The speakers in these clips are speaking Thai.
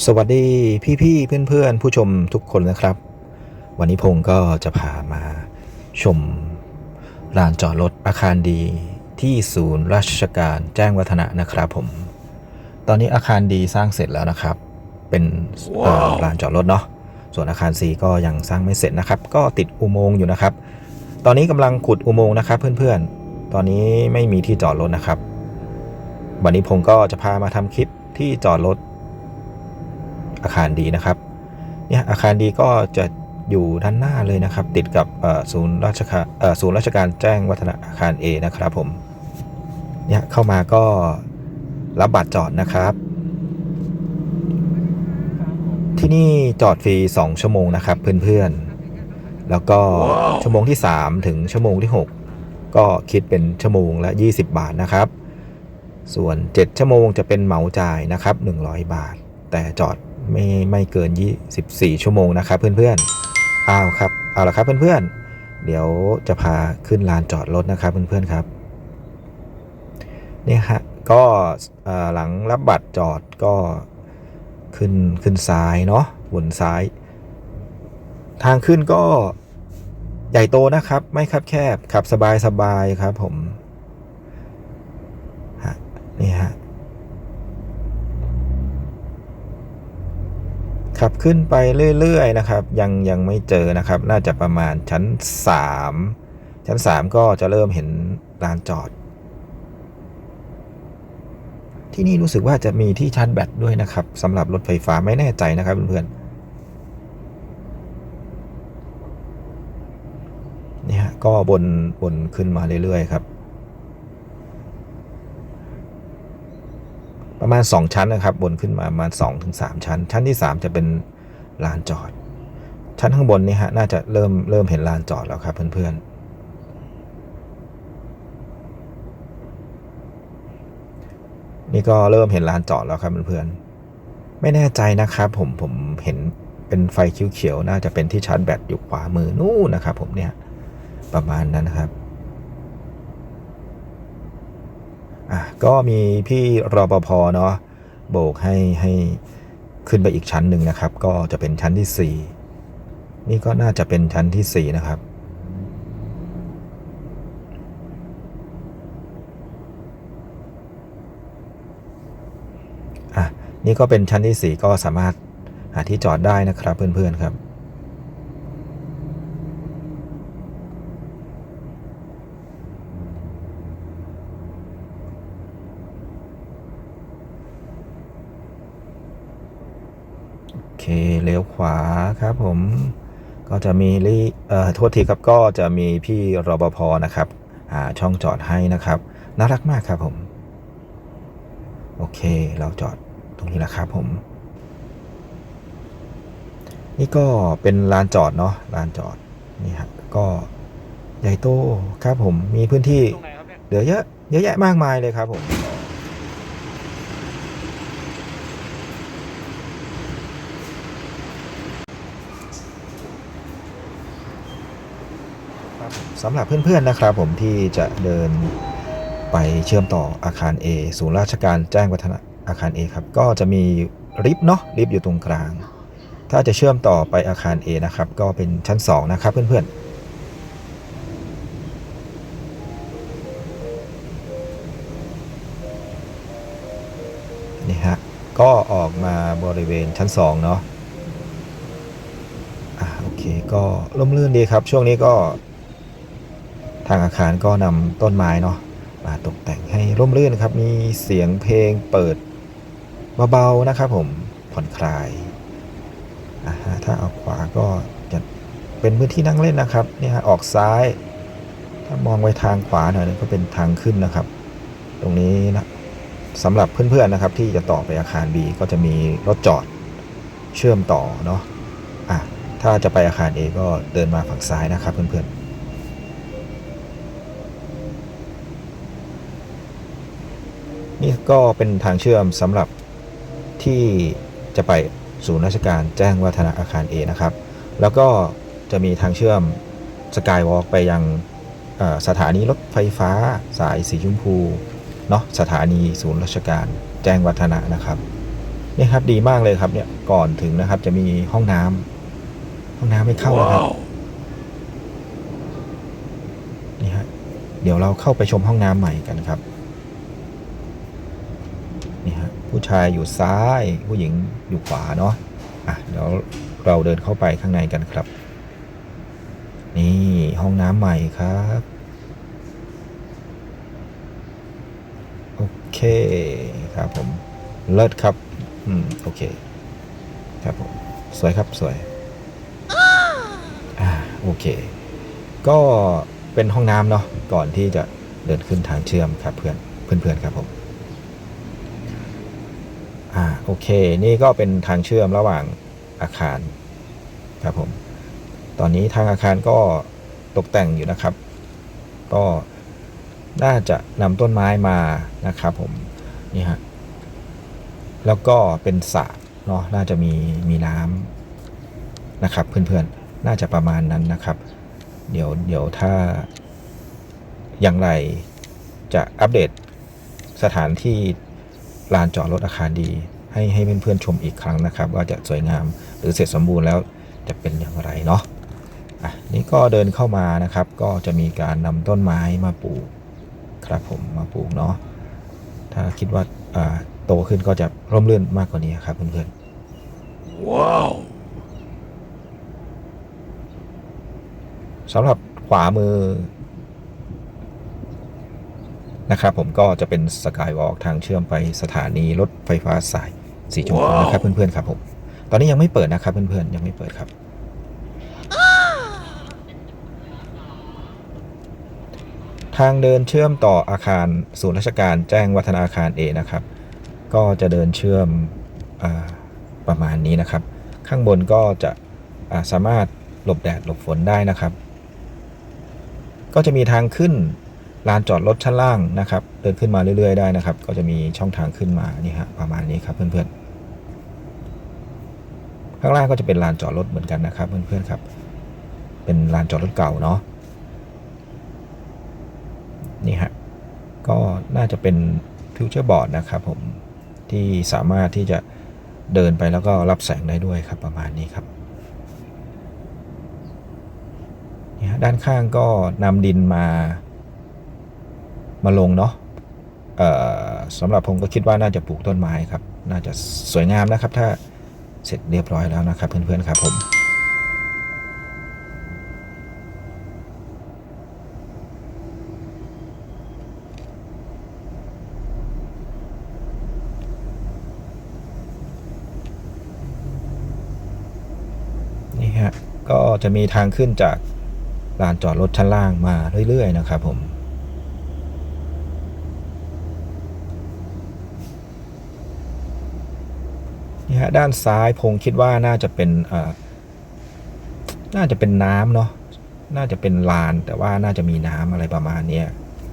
สวัสดีพี่ๆเพื่อนๆ ผู้ชมทุกคนนะครับ วันนี้พงศ์ก็จะพามาชมลานจอดรถอาคารดีที่ศูนย์ราชการแจ้งวัฒนะนะครับผม ตอนนี้อาคารดีสร้างเสร็จแล้วนะครับ เป็นเอ่อลานจอดรถเนาะส่วนอาคาร C ก็ยังสร้างไม่เสร็จนะครับ ก็ติดอุโมงค์อยู่นะครับ ตอนนี้กำลังขุดอุโมงค์นะครับเพื่อนๆ ตอนนี้ไม่มีที่จอดรถนะครับ วันนี้ผมก็จะพามาทำคลิปที่จอดรถ อาคารดีนะครับเนี่ยอาคารดีก็จะอยู่ด้านหน้าเลยนะครับ ติดกับเอ่อศูนย์ราชการเอ่อศูนย์ราชการแจ้งวัฒนะอาคาร A นะครับผมเนี่ยเข้ามาก็รับบัตรจอดนะครับ ที่นี่จอดฟรี 2 ชั่วโมงนะครับเพื่อนๆ แล้วก็ชั่วโมงที่ 3 ถึงชั่วโมงที่ 6 ก็คิดเป็นชั่วโมงละ 20 บาทนะครับ ส่วน 7 ชั่วโมงจะเป็นเหมาจ่ายนะครับ 100 บาท แต่จอด ไม่ไม่เกิน 24 ชั่วโมงนะครับเพื่อนๆเอาวครับเอาละครับเพื่อนๆ เดี๋ยวจะพาขึ้นลานจอดรถนะครับเพื่อนๆครับเนี่ยฮะก็หลังรับบัตรจอดก็ขึ้นขึ้นซ้ายเนาะวนซ้าย ทางขึ้นก็ใหญ่โตนะครับ ไม่คับแคบขับสบายสบายครับผม ฮะ นี่ฮะ ขับขึ้นไปเรื่อยๆนะครับ ยังยังไม่เจอนะครับ น่าจะประมาณชั้น 3 ชั้น 3 ก็จะเริ่มเห็นลานจอด ที่นี่รู้สึกว่าจะมีที่ชาร์จแบตด้วยนะครับสำหรับรถไฟฟ้าไม่แน่ใจนะครับเพื่อนๆนี่ฮะก็บนบนขึ้นมาเรื่อยๆครับ ประมาณ 2 ชั้นนะครับ บนขึ้นมาประมาณ2ถึง3ชั้น ชั้นที่ 3 จะเป็นลานจอด ชั้นข้างบนนี่ฮะน่าจะเริ่มเริ่มเห็นลานจอดแล้วครับเพื่อนๆ นี่ก็เริ่มเห็นลานจอดแล้วครับเพื่อนๆ ไม่แน่ใจนะครับผมผมเห็นเป็นไฟเขียวๆน่าจะเป็นที่ชาร์จแบตอยู่ขวามือนู่นนะครับ ผมเนี่ยประมาณนั้นนะครับ อะก็มีพี่รปภเนาะโบกให้ให้ขึ้นไปอีกชั้นหนึ่งนะครับ ก็จะเป็นชั้นที่ 4 นี่ก็น่าจะเป็นชั้นที่ 4 นะครับ อะ นี่ก็เป็นชั้นที่ 4 ก็สามารถหาที่จอดได้นะครับเพื่อนๆครับ เคเลี้ยวขวาครับผมก็จะมีรีเอ่อโทษทีครับก็จะมีพี่รปภนะครับหาช่องจอดให้นะครับ น่ารักมากครับผม โอเคเราจอดตรงนี้แล้วครับผม นี่ก็เป็นลานจอดเนาะลานจอดนี่ฮะก็ใหญ่โตครับผมมีพื้นที่ตรงไหนครับเนี่ยเหลือเยอะเยอะแยะมากมายเลยครับผม สำหรับเพื่อนๆนะครับผมที่จะเดินไปเชื่อมต่ออาคาร A ศูนย์ราชการแจ้งวัฒนะอาคาร A ครับก็จะมีลิฟต์เนาะลิฟต์อยู่ตรงกลาง ถ้าจะเชื่อมต่อไปอาคาร A นะครับก็เป็นชั้น 2 นะครับเพื่อนๆนี่ฮะ ก็ออกมาบริเวณชั้น 2 เนาะอะโอเค ก็ร่มรื่นดีครับ ช่วงนี้ก็างอาคารก็นำต้นไม้เนาะมาตกแต่งให้ร่มรื่นครับมีเสียงเพลงเปิดเบาๆนะครับผมผ่อนคลายอ่าถ้าออกขวาก็จะเป็นพื้นที่นั่งเล่นนะครับเนี่ยฮะออกซ้าย ถ้ามองไปทางขวาหน่อยก็เป็นทางขึ้นนะครับ ตรงนี้นะสำหรับเพื่อนๆนะครับ ที่จะต่อไปอาคาร B ก็จะมีรถจอดเชื่อมต่อเนาะอะถ้าจะไปอาคาร A ก็เดินมาฝั่งซ้ายนะครับเพื่อนๆ นี่ก็เป็นทางเชื่อมสำหรับที่จะไปศูนย์ราชการแจ้งวัฒนะอาคาร A นะครับ แล้วก็จะมีทางเชื่อมสกายวอล์กไปยังเอ่อสถานีรถไฟฟ้าสายสีชมพูเนาะสถานีศูนย์ราชการแจ้งวัฒนะนะครับนี่ครับดีมากเลยครับเนี่ยก่อนถึงนะครับจะมีห้องน้ำห้องน้ำไม่เข้านะครับนี่ฮะเดี๋ยวเราเข้าไปชมห้องน้ำใหม่กันครับ นี่ฮะผู้ชายอยู่ซ้ายผู้หญิงอยู่ขวาเนาะอะเดี๋ยวเราเดินเข้าไปข้างในกันครับ นี่ห้องน้ำใหม่ครับโอเคครับผมเลิศครับอืมโอเคครับผมสวยครับสวยอ่าโอเค ก็เป็นห้องน้ำเนาะก่อนที่จะเดินขึ้นทางเชื่อมครับเพื่อนเพื่อนๆครับผม โอเค นี่ก็เป็นทางเชื่อมระหว่างอาคารครับผมตอนนี้ทางอาคารก็ตกแต่งอยู่นะครับ ก็น่าจะนำต้นไม้มานะครับผมนี่ฮะแล้วก็เป็นสระเนาะน่าจะมีมีน้ำนะครับ เพื่อนๆ น่าจะประมาณนั้นนะครับ เดี๋ยวเดี๋ยวถ้าอย่างไรจะอัปเดตสถานที่ลานจอดรถอาคารดี ให้ให้เพื่อนๆชมอีกครั้งนะครับ ว่าจะสวยงามหรือเสร็จสมบูรณ์แล้วจะเป็นอย่างไรเนาะอะนี่ก็เดินเข้ามานะครับ ก็จะมีการนำต้นไม้มาปลูกครับผมมาปลูกเนาะถ้าคิดว่าอ่าโตขึ้นก็จะร่มรื่นมากกว่านี้ครับเพื่อนๆ Wow. สำหรับขวามือนะครับผมก็จะเป็นสกายวอล์กทางเชื่อมไปสถานีรถไฟฟ้าสาย สีชมพูว้าวนะครับเพื่อนๆครับผมตอนนี้ยังไม่เปิดนะครับเพื่อนๆยังไม่เปิดครับ ทางเดินเชื่อมต่ออาคารศูนย์ราชการแจ้งวัฒนาอาคาร A นะครับ ก็จะเดินเชื่อมอาประมาณนี้นะครับ ข้างบนก็จะอ่าสามารถหลบแดดหลบฝนได้นะครับ ก็จะมีทางขึ้นลานจอดรถชั้นล่างนะครับ เดินขึ้นมาเรื่อยๆได้นะครับ ก็จะมีช่องทางขึ้นมานี่ฮะประมาณนี้ครับเพื่อนๆ ข้างล่างก็จะเป็นลานจอดรถเหมือนกันนะครับเพื่อนๆครับ เป็นลานจอดรถเก่าเนาะนี่ฮะก็น่าจะเป็นฟิวเจอร์บอร์ดนะครับผมที่สามารถที่จะเดินไปแล้วก็รับแสงได้ด้วยครับประมาณนี้ครับนี่ฮะด้านข้างก็นำดินมามาลงเนาะเอ่อสำหรับผมก็คิดว่าน่าจะปลูกต้นไม้ครับ น่าจะสวยงามนะครับ ถ้า เสร็จเรียบร้อยแล้วนะครับเพื่อนๆครับผมนี่ฮะก็จะมีทางขึ้นจากลานจอดรถชั้นล่างมาเรื่อย ๆ นะครับผม ฮะด้านซ้ายพงคิดว่าน่าจะเป็นน่าจะเป็นน้ำเนาะน่าจะเป็นลาน แต่ว่าน่าจะมีน้ำอะไรประมาณนี้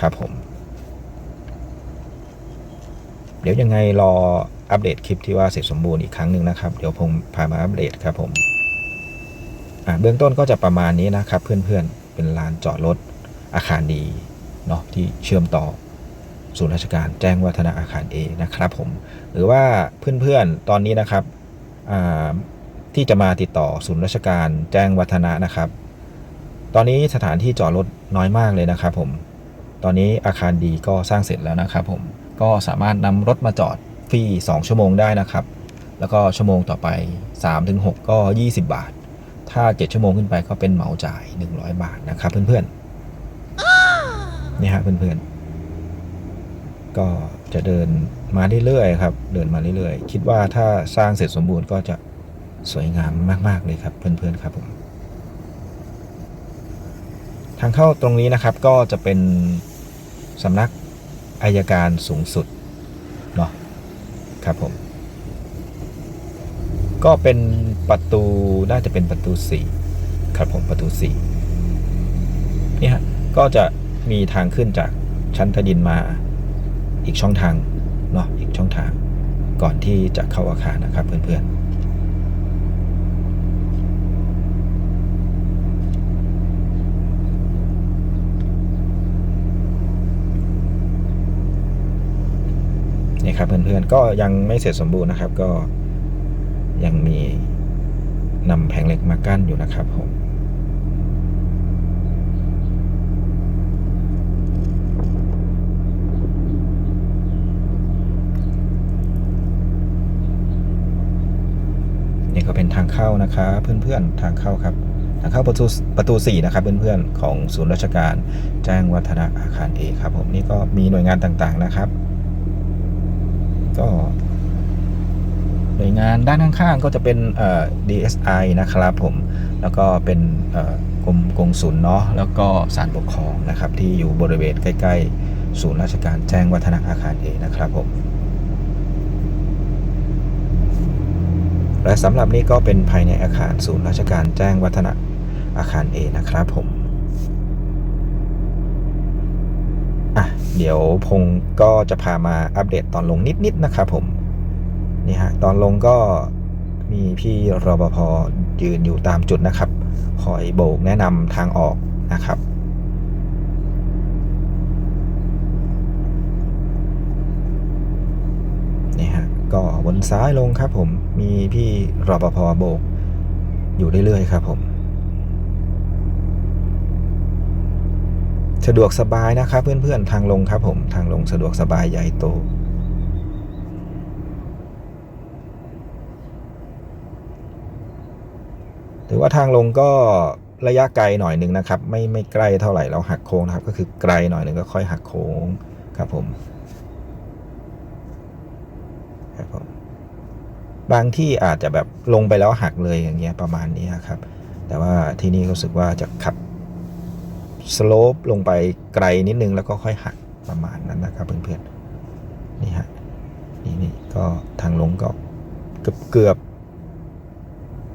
ครับผม เดี๋ยวยังไงรออัปเดตคลิปที่ว่าเสร็จสมบูรณ์อีกครั้งหนึ่งนะครับ เดี๋ยวผมพามาอัปเดตครับผมอ่าเบื้องต้นก็จะประมาณนี้นะครับ เพื่อนๆ เป็นลานจอดรถอาคารดีเนาะที่เชื่อมต่อ ศูนย์ราชการแจ้งวัฒนาอาคาร A นะครับผม หรือว่าเพื่อนๆตอนนี้นะครับที่จะมาติดต่อศูนย์ราชการแจ้งวัฒนะนะครับ ตอนนี้สถานที่จอดรถน้อยมากเลยนะครับ ผม ตอนนี้อาคารดีก็สร้างเสร็จแล้วนะครับผมก็สามารถนำรถมาจอดฟรี 2 ชั่วโมงได้นะครับ แล้วก็ชั่วโมงต่อไป 3-6 ก็ 20 บาท ถ้า 7 ชั่วโมงขึ้นไปก็เป็นเหมาจ่าย 100 บาทนะครับ เพื่อนๆนี่ฮะเพื่อนๆ ก็จะเดินมาเรื่อยๆครับ เดินมาเรื่อยๆ คิดว่าถ้าสร้างเสร็จสมบูรณ์ก็จะสวยงามมากๆเลยครับเพื่อนๆครับผมทางเข้าตรงนี้นะครับก็จะเป็นสำนักอายการสูงสุดเนาะครับผม ก็เป็นประตูน่าจะเป็นประตู4ครับผมประตู4นี่ฮะก็จะมีทางขึ้นจากชั้นใต้ดินมา อีกช่องทางเนาะอีกช่องทาง ก่อนที่จะเข้าอาคารนะครับเพื่อนๆนี่นี่ครับเพื่อนๆก็ยังไม่เสร็จสมบูรณ์นะครับ ก็ยังมีนำแผงเหล็กมากั้นอยู่นะครับผม นี่ก็ เข้านะครับเพื่อนๆทางเข้าครับทางเข้าประตูประตู4นะครับเพื่อนๆของศูนย์ราชการแจ้งวัฒนะอาคารเอครับผมนี่ก็มีหน่วยงานต่างๆนะครับ ก็หน่วยงานด้านข้างๆก็จะเป็นเอ่อ DSI นะครับผม แล้วก็เป็นกรมกงสุลเนาะ แล้วก็ศาลปกครองนะครับ ที่อยู่บริเวณใกล้ ๆ ศูนย์ราชการแจ้งวัฒนะอาคารเอนะครับผม และสำหรับนี้ก็เป็นภายในอาคารศูนย์ราชการแจ้งวัฒนะอาคาร A นะครับผมอะเดี๋ยวพงศ์ก็จะพามาอัปเดตตอนลงนิดๆนะครับผมนี่ฮะตอนลงก็มีพี่รปภยืนอยู่ตามจุดนะครับ คอยโบกแนะนำทางออกนะครับ นี่ฮะ ก็วนซ้ายลงครับผมมีพี่รปภโบก อยู่เรื่อยๆครับผมสะดวกสบายนะครับเพื่อนๆทางลงครับผมทางลงสะดวกสบายใหญ่โต ถือว่าทางลงก็ระยะไกลหน่อยหนึ่งนะครับ ไม่ไม่ใกล้เท่าไหร่เราหักโค้งนะครับ ก็คือไกลหน่อยหนึ่งก็ค่อยหักโค้งครับผม ครับผมบางที่อาจจะแบบลงไปแล้วหักเลยอย่างเงี้ยประมาณนี้ครับ แต่ว่าที่นี่รู้สึกว่าจะขับสโลปลงไปไกลนิดนึงแล้วก็ค่อยหักประมาณนั้นนะครับเพื่อนๆนี่ฮะนี่นี่ก็ทางลงก็เกือบเกือบ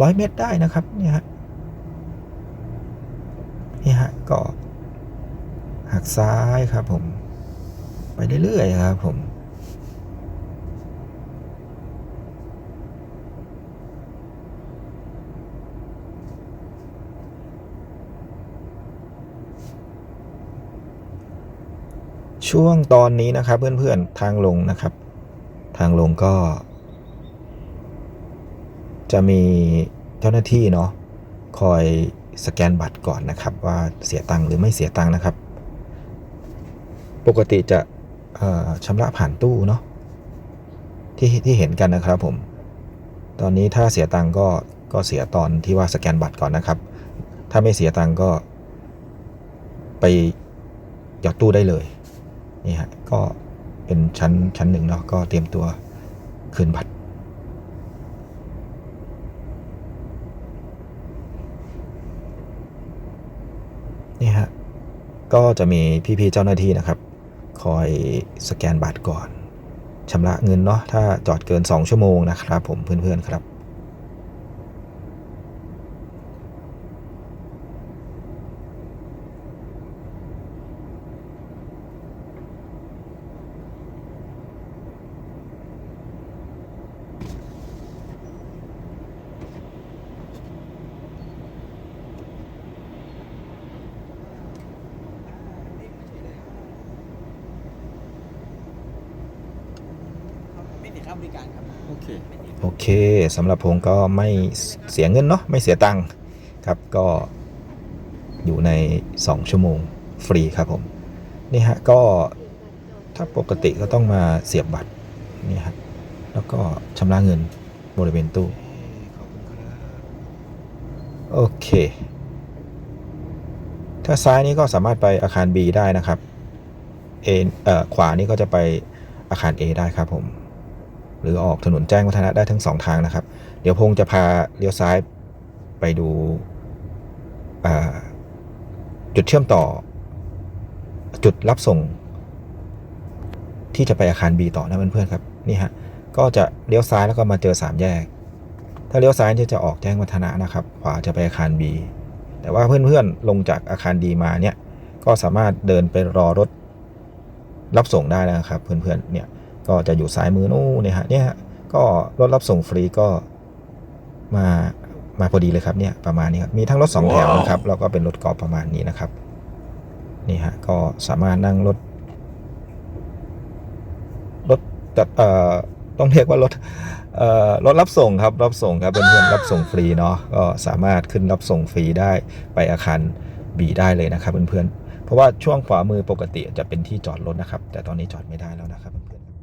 ร้อยเมตรได้นะครับนี่ฮะนี่ฮะก็หักซ้ายครับผม ไปเรื่อยๆครับผม ช่วงตอนนี้นะครับ เพื่อนๆทางลงนะครับ ทางลงก็ จะมีเจ้าหน้าที่เนาะคอยสแกนบัตรก่อนนะครับ ว่าเสียตังค์หรือไม่เสียตังค์นะครับ ปกติจะชำระผ่านตู้เนาะที่ที่เห็นกันนะครับผม ตอนนี้ถ้าเสียตังค์ก็ก็เสียตอนที่ว่าสแกนบัตรก่อนนะครับ ถ้าไม่เสียตังค์ก็ ไปหยอดตู้ได้เลย นี่ฮะก็เป็นชั้นชั้นหนึ่งเนาะก็เตรียมตัวคืนบัตรนี่ฮะก็จะมีพี่ๆเจ้าหน้าที่นะครับ คอยสแกนบัตรก่อนชำระเงินเนาะถ้าจอดเกิน 2 ชั่วโมงนะครับผมเพื่อนๆครับ ริการครับโอเคโอเคสำหรับผมก็ไม่เสียเงินเนาะไม่เสียตังค์ครับก็อยู่ใน 2 ชั่วโมงฟรีครับผมนี่ฮะก็ถ้าปกติก็ต้องมาเสียบบัตรนี่ฮะแล้วก็ชำระเงินบริเวณตู้ขอบคุณครับโอเค ถ้าซ้ายนี้ก็สามารถไปอาคาร B ได้นะครับ A เอ่อขวานี้ก็จะไปอาคาร A ได้ครับผม หรือออกถนนแจ้งวัฒนะได้ทั้งสองทางนะครับ เดี๋ยวพงจะพาเลี้ยวซ้ายไปดูจุดเชื่อมต่อ จุดรับส่ง ที่จะไปอาคาร B ต่อนะเพื่อนๆครับนี่ฮะก็จะเลี้ยวซ้ายแล้วก็มาเจอสามแยก ถ้าเลี้ยวซ้ายเนี่ยจะออกแจ้งวัฒนะนะครับขวาจะไปอาคาร B แต่ว่าเพื่อนๆลงจากอาคารดีมาเนี่ยก็สามารถเดินไปรอรถรับส่งได้นะครับ เพื่อนๆเนี่ย ก็จะอยู่ซ้ายมือนู่นเนี่ยฮะเนี่ยฮะก็รถรับส่งฟรีก็มามาพอดีเลยครับเนี่ยประมาณนี้ครับมีทั้งรถสองแถวนะครับแล้วก็เป็นรถกอล์ฟประมาณนี้นะครับนี่ฮะก็สามารถนั่งรถรถจัดเอ่อต้องเรียกว่ารถเอ่อรถรับส่งครับรับส่งครับเพื่อนๆรับส่งฟรีเนาะก็สามารถขึ้นรับส่งฟรีได้ไปอาคารบีได้เลยนะครับเพื่อนๆเพราะว่าช่วงขวามือปกติจะเป็นที่จอดรถนะครับ แต่ตอนนี้จอดไม่ได้แล้วนะครับเพื่อนๆ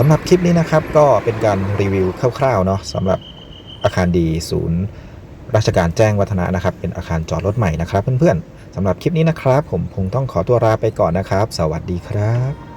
สำหรับคลิปนี้นะครับก็เป็นการรีวิวคร่าวๆเนาะสำหรับอาคารดีศูนย์ ราชการแจ้งวัฒนะนะครับ เป็นอาคารจอดรถใหม่นะครับเพื่อนๆสำหรับคลิปนี้นะครับ ผมคงต้องขอตัวลาไปก่อนนะครับ สวัสดีครับ